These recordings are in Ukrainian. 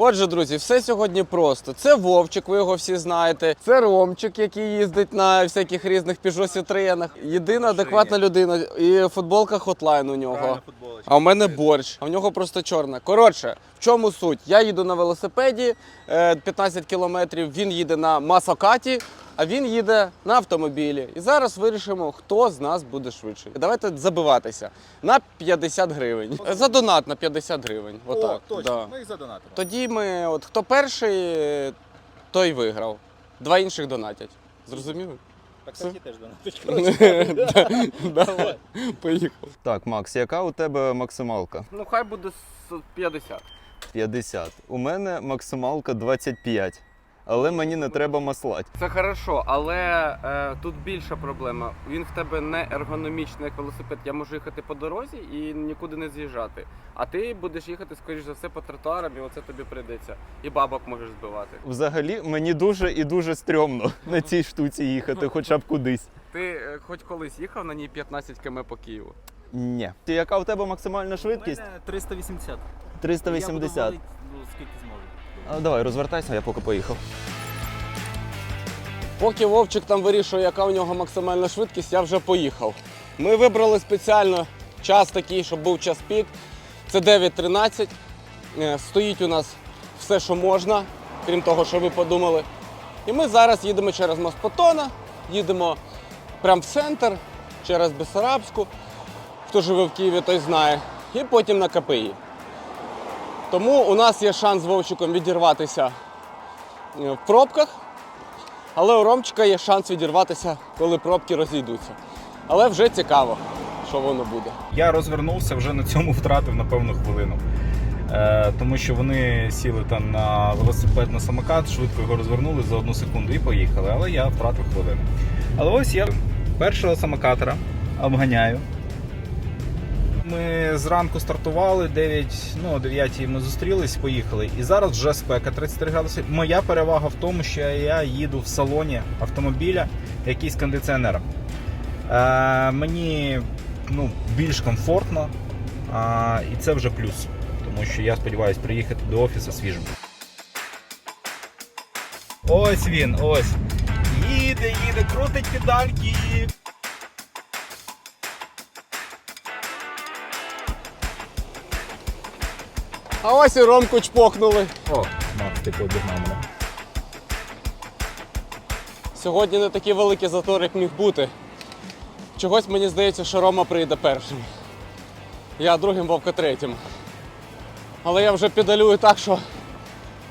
Отже, друзі, все сьогодні просто. Це Вовчик, ви його всі знаєте. Це Ромчик, який їздить на всяких різних Peugeot Citroёnах. Єдина адекватна людина. І футболка хотлайн у нього. А у мене борщ, а в нього просто чорна. Коротше, в чому суть? Я їду на велосипеді е, 15 кілометрів, він їде на масокаті, а він їде на автомобілі. І зараз вирішимо, хто з нас буде швидший. Давайте забиватися на 50 гривень. За донат на 50 гривень. Отак. Точно, Да. ми їх задонатимо. Тоді ми, от хто перший, той виграв. Два інших донатять. Зрозуміли? Так такі теж донатить. Да. Поїхав. Так, Макс, яка у тебе максималка? Ну хай буде 50. 50. У мене максималка 25. Але мені не треба маслати. Це хорошо, але е, тут більша проблема. Він в тебе не ергономічний як велосипед. Я можу їхати по дорозі і нікуди не з'їжджати. А ти будеш їхати, скоріш за все, по тротуарам, і оце тобі прийдеться. І бабок можеш збивати. Взагалі, мені дуже і дуже стрьомно на цій штуці їхати, хоча б кудись. Ти е, хоч колись їхав на ній 15 км по Києву? Ні. Ти яка у тебе максимальна У швидкість? мене 380. Я буду 380. валить, ну, скільки зможу. Давай, розвертайся, я поки поїхав. Поки Вовчик там вирішує, яка у нього максимальна швидкість, я вже поїхав. Ми вибрали спеціально час такий, щоб був час пік. Це 9.13. Е, Стоїть у нас все, що можна, крім того, що ви подумали. І ми зараз їдемо через мост Потона, їдемо прямо в центр, через Бесарабську. Хто живе в Києві, той знає. І потім на КПІ. Тому у нас є шанс з Вовчиком відірватися е, в пробках. Але у Ромчика є шанс відірватися, коли пробки розійдуться. Але вже цікаво, що воно буде. Я розвернувся, вже на цьому втратив напевно хвилину. Е, тому що вони сіли там на велосипед на самокат, швидко його розвернули за одну секунду і поїхали. Але я втратив хвилину. Але ось я першого самокатора обганяю. Ми зранку стартували, 9, ну, о 9 ми зустрілись, поїхали. І зараз вже спека 33 градуси. Моя перевага в тому, що я їду в салоні автомобіля, який з кондиціонером. Е, мені ну, більш комфортно, а, і це вже плюс. Тому що я сподіваюся приїхати до офісу свіжим. Ось він, ось. Їде, їде, крутить педальки. А ось і Ромку чпокнули. О, Макс, ти обігнав мене. Сьогодні не такі великі затори, як міг бути. Чогось мені здається, що Рома прийде першим. Я другим, Вовка третім. Але я вже педалюю так, що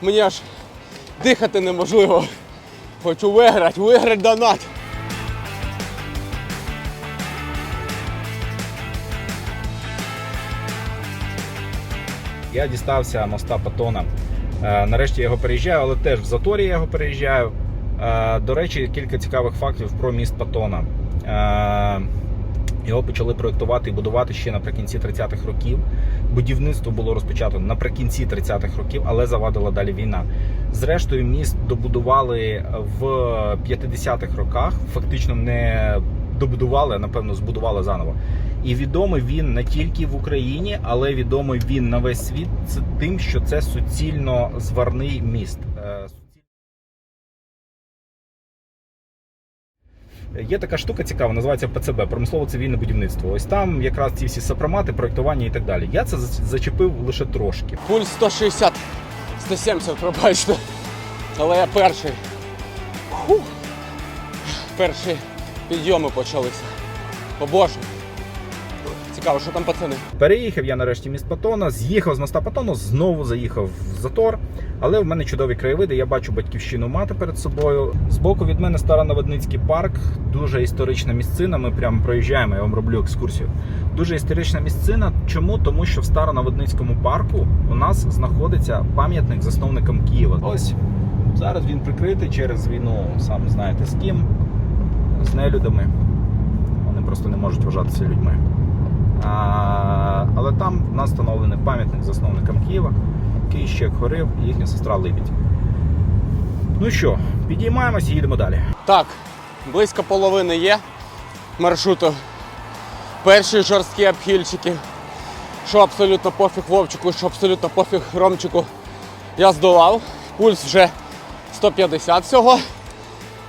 мені аж дихати неможливо. Хочу виграти, виграти донат. Я дістався моста Патона. Е, Нарешті я його переїжджаю, але теж в заторі я його переїжджаю. Е, До речі, кілька цікавих фактів про міст Патона. Е, Його почали проєктувати і будувати ще наприкінці 30-х років. Будівництво було розпочато наприкінці 30-х років, але завадила далі війна. Зрештою, міст добудували в 50-х роках. Фактично не добудували, а напевно збудували заново. І відомий він не тільки в Україні, але відомий він на весь світ тим, що це суцільно зварний міст. Е, Є така штука цікава, називається ПЦБ промислово-цивільне будівництво. Ось там якраз ці всі сопромати, проєктування і так далі. Я це зачепив лише трошки. Пульс 160, 170, пробачте. Але я перший. Фух. Перші підйоми почалися. О Боже. Цікаво, що там пацани. Переїхав я нарешті міст Патона, з'їхав з моста Патону, знову заїхав в затор. Але в мене чудові краєвиди. Я бачу батьківщину мати перед собою. Збоку від мене Старонаводницький парк, дуже історична місцина. Ми прямо проїжджаємо, я вам роблю екскурсію. Дуже історична місцина. Чому? Тому що в Старонаводницькому парку у нас знаходиться пам'ятник засновникам Києва. Ось зараз він прикритий через війну, сам знаєте з ким, з нелюдами. Вони просто не можуть вважатися людьми. Але там в нас встановлений пам'ятник засновникам Києва, Київщик Хорив і їхня сестра Либідь. Ну що, підіймаємося і їдемо далі. Так, близько половини є маршруту. Перші жорсткі обхильчики. Що абсолютно пофіг Вовчику, що абсолютно пофіг Ромчику. я здолав, пульс вже 150 всього,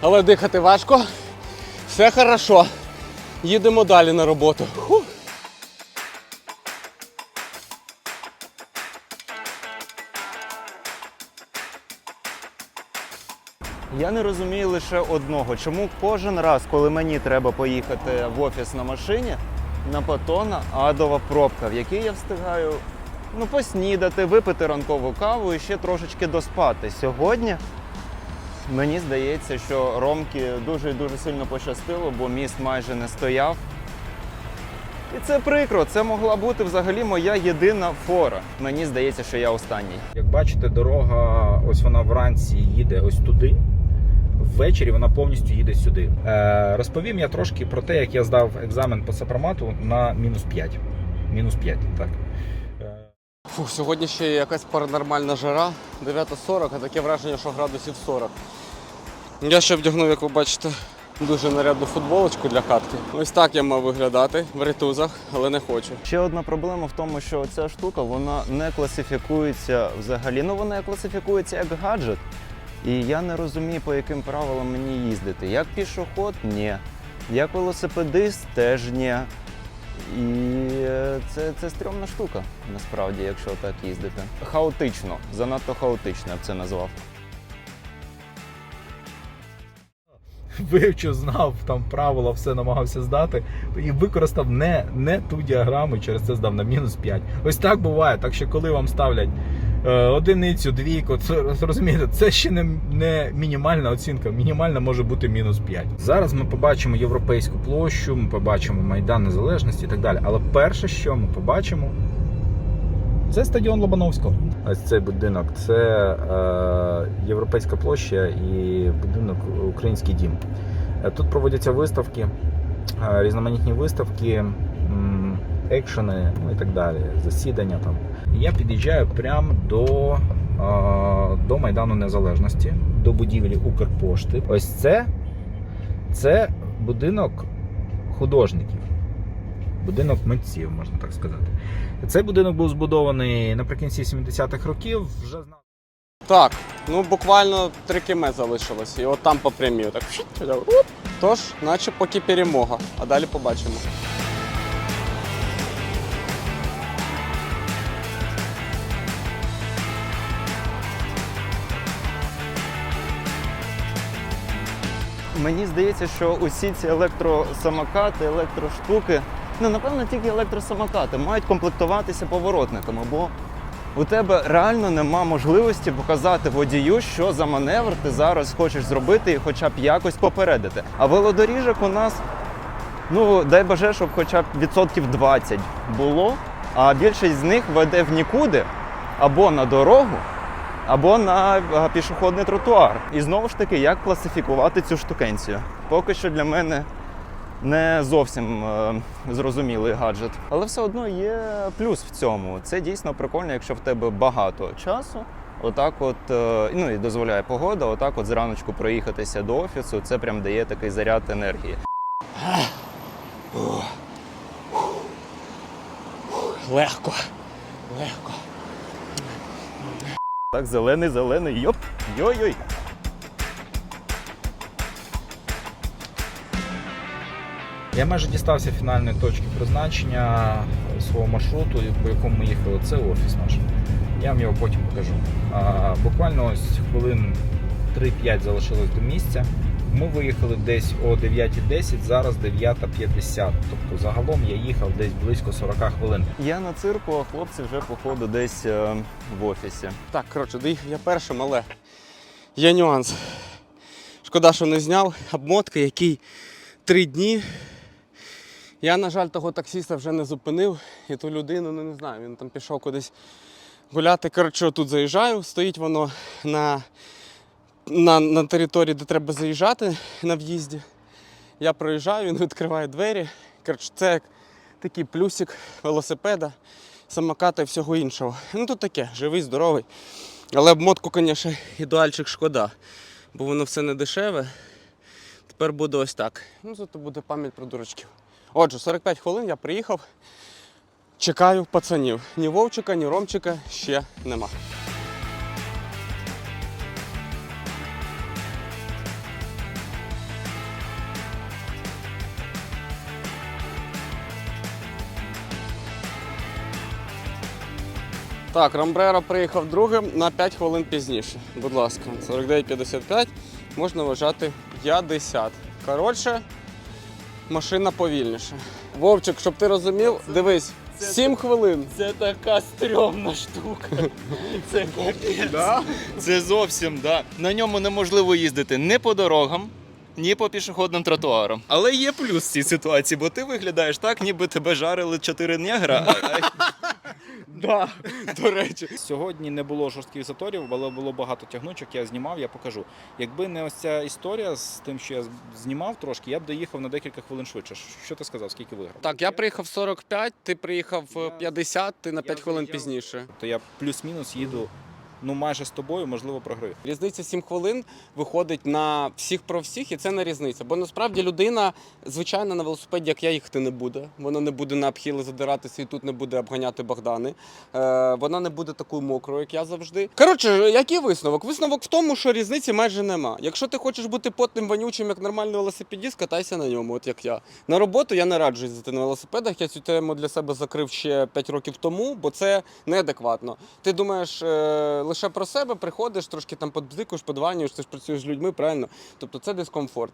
але дихати важко. Все хорошо. Їдемо далі на роботу. Фух. Я не розумію лише одного, чому кожен раз, коли мені треба поїхати в офіс на машині, на Патона адова пробка, в якій я встигаю ну, поснідати, випити ранкову каву і ще трошечки доспати. Сьогодні мені здається, що Ромки дуже і дуже сильно пощастило, бо міст майже не стояв. І це прикро, це могла бути взагалі моя єдина фора. Мені здається, що я останній. Як бачите, дорога, ось вона вранці їде ось туди. Ввечері вона повністю їде сюди. Е, розповім я трошки про те, як я здав екзамен по сопромату на мінус 5. Мінус 5, так. Е, Фух, сьогодні ще є якась паранормальна жара, 9.40, а таке враження, що градусів 40. Я ще вдягнув, як ви бачите, дуже нарядну футболочку для хатки. Ось так я мав виглядати в ритузах, але не хочу. Ще одна проблема в тому, що ця штука вона не класифікується взагалі. Ну вона класифікується як гаджет. І я не розумію, по яким правилам мені їздити. Як пішоход ні. Як велосипедист теж ні. І е, це, це стрьомна штука, насправді, якщо так їздити. Хаотично, занадто хаотично я б це назвав. Вивчив, знав там правила, все намагався здати і використав не, не ту діаграму, і через це здав на мінус 5. Ось так буває. Так що, коли вам ставлять одиницю, двійку, це розумієте, це ще не, не мінімальна оцінка. Мінімальна може бути мінус 5. Зараз ми побачимо європейську площу, ми побачимо Майдан Незалежності і так далі. Але перше, що ми побачимо, це стадіон Лобановського. Ось цей будинок це е, Європейська площа і будинок Український дім. Е, Тут проводяться виставки, е, різноманітні виставки, екшени, і так далі, засідання там. Я під'їжджаю прямо до, до Майдану Незалежності, до будівлі Укрпошти. Ось це, це будинок художників. Будинок митців, можна так сказати. Цей будинок був збудований наприкінці 70-х років. Вже знав. Так, ну буквально 3 км залишилось. І от там по прямій. Так. Тож, наче поки перемога, а далі побачимо. Мені здається, що усі ці електросамокати, електроштуки, ну напевно тільки електросамокати мають комплектуватися поворотниками, бо у тебе реально нема можливості показати водію, що за маневр ти зараз хочеш зробити і хоча б якось попередити. А велодоріжок у нас, ну дай боже, щоб хоча б відсотків 20 було, а більшість з них веде в нікуди або на дорогу, або на пішохідний тротуар. І знову ж таки, як класифікувати цю штукенцію? Поки що для мене не зовсім е, зрозумілий гаджет. Але все одно є плюс в цьому. Це дійсно прикольно, якщо в тебе багато часу. Отак, от, е, ну і дозволяє погода, отак от зраночку проїхатися до офісу, це прям дає такий заряд енергії. Легко. Легко. Так, зелений, зелений, йоп, йой-йой. Я майже дістався фінальної точки призначення свого маршруту, по якому ми їхали. Це офіс наш. Я вам його потім покажу. А, буквально ось хвилин 3-5 залишилось до місця. Ми виїхали десь о 9.10, зараз 9.50. Тобто загалом я їхав десь близько 40 хвилин. Я на цирку, а хлопці вже походу десь е, в офісі. Так, коротше, доїхав я першим, але є нюанс. Шкода, що не зняв обмотки, який три дні. Я, на жаль, того таксіста вже не зупинив, і ту людину, ну не знаю, він там пішов кудись гуляти. Коротше, тут заїжджаю, стоїть воно на, на, на території, де треба заїжджати на в'їзді. Я проїжджаю, він відкриває двері. Коротше, це як такий плюсик велосипеда, самоката і всього іншого. Ну тут таке, живий, здоровий. Але обмотку, звісно, ідеальчик шкода, бо воно все не дешеве. Тепер буде ось так. Ну, зато буде пам'ять про дурачків. Отже, 45 хвилин я приїхав. Чекаю пацанів. Ні Вовчика, ні Ромчика ще нема. Так, Рамбрера приїхав другим на 5 хвилин пізніше. Будь ласка, 49.55 можна вважати 50. Коротше, машина повільніша. Вовчик, щоб ти розумів, дивись, 7 хвилин. Це така стрьомна штука. Це капець. Це зовсім, да. На ньому неможливо їздити ні по дорогам, ні по пішохідним тротуарам. Але є плюс в цій ситуації, бо ти виглядаєш так, ніби тебе жарили чотири негра. Да, до речі. Сьогодні не було жорстких заторів, але було багато тягнучок. Я знімав, я покажу. Якби не ось ця історія з тим, що я знімав трошки, я б доїхав на декілька хвилин швидше. Що ти сказав? Скільки виграв? Так, я приїхав 45, ти приїхав Я- 50, ти на 5 хвилин пізніше. То я плюс-мінус їду ну майже з тобою, можливо, програю. Різниця 7 хвилин виходить на всіх про всіх, і це не різниця. Бо насправді людина, звичайно, на велосипеді, як я, їхати не буде. Вона не буде на обхіли задиратися і тут не буде обганяти Богдани. Е, вона не буде такою мокрою, як я завжди. Коротше, який висновок? Висновок в тому, що різниці майже нема. Якщо ти хочеш бути потним вонючим, як нормальний велосипедіст, катайся на ньому, от як я. На роботу я не раджу їздити на велосипедах. Я цю тему для себе закрив ще 5 років тому, бо це неадекватно. Ти думаєш е, лише про себе, приходиш, трошки там подзикуєш, подванюєш, ти ж працюєш з людьми, правильно? Тобто це дискомфорт.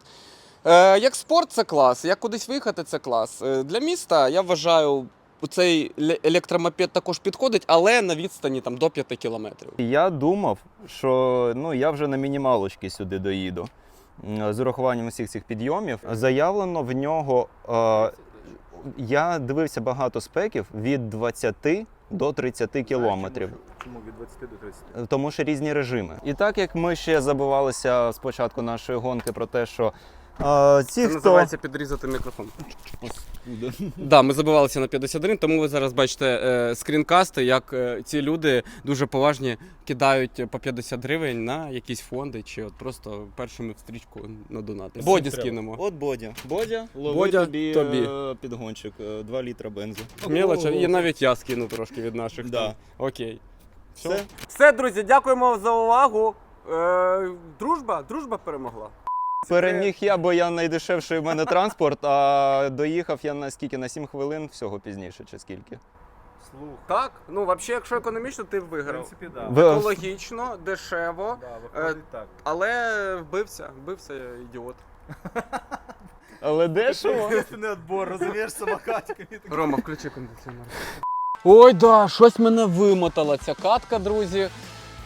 Е, як спорт, це клас. Як кудись виїхати, це клас. Е, для міста я вважаю. У Цей ле- електромопед також підходить, але на відстані там до 5 кілометрів. Я думав, що ну, я вже на мінімалочки сюди доїду. З урахуванням усіх цих підйомів. Заявлено в нього. Е, я дивився багато спеків від 20 до 30 кілометрів. Чому від 20 до 30? Тому що різні режими. І так як ми ще забувалися спочатку нашої гонки про те, що е, ці, Це хто називається підрізати мікрофон. Да, ми забивалися на 51, тому ви зараз бачите е, скрінкасти, як е, ці люди дуже поважні кидають по 50 гривень на якісь фонди чи от просто першими в стрічку на донати. Боді скинемо. От Бодя. Бодя, лови Бодя, тобі, тобі. е, підгончик, 2 літра бензу. Мілоч, і навіть я скину трошки від наших. Да. там. Окей. Все. Все, друзі, дякуємо за увагу. Е, дружба, дружба перемогла. Переміг я, бо я найдешевший в мене транспорт, а доїхав я на скільки? На 7 хвилин всього пізніше, чи скільки? Слух. Так, ну взагалі, якщо економічно, ти В виграв. принципі, да. Ви- Екологічно, дешево, Да, виходить так. але вбився, вбився ідіот. Але дешево. Не відбор, розумієш, самокатиками. Рома, включи кондиціонер. Ой, да, щось мене вимотала ця катка, друзі.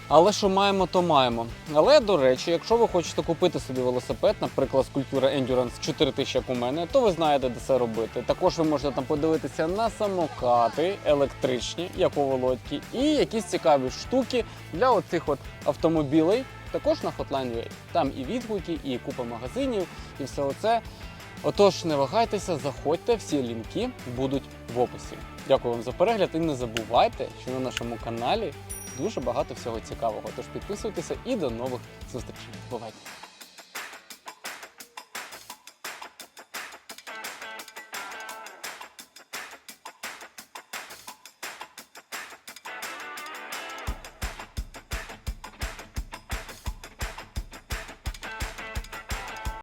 Але що маємо, то маємо. Але, до речі, якщо ви хочете купити собі велосипед, наприклад, скульптура Endurance 4000, як у мене, то ви знаєте, де це робити. Також ви можете там подивитися на самокати електричні, як у Володьки, і якісь цікаві штуки для оцих от автомобілей. Також на Hotline.ua. Там і відгуки, і купа магазинів, і все оце. Отож, не вагайтеся, заходьте, всі лінки будуть в описі. Дякую вам за перегляд і не забувайте, що на нашому каналі дуже багато всього цікавого. Тож підписуйтеся і до нових зустрічей. Бувайте!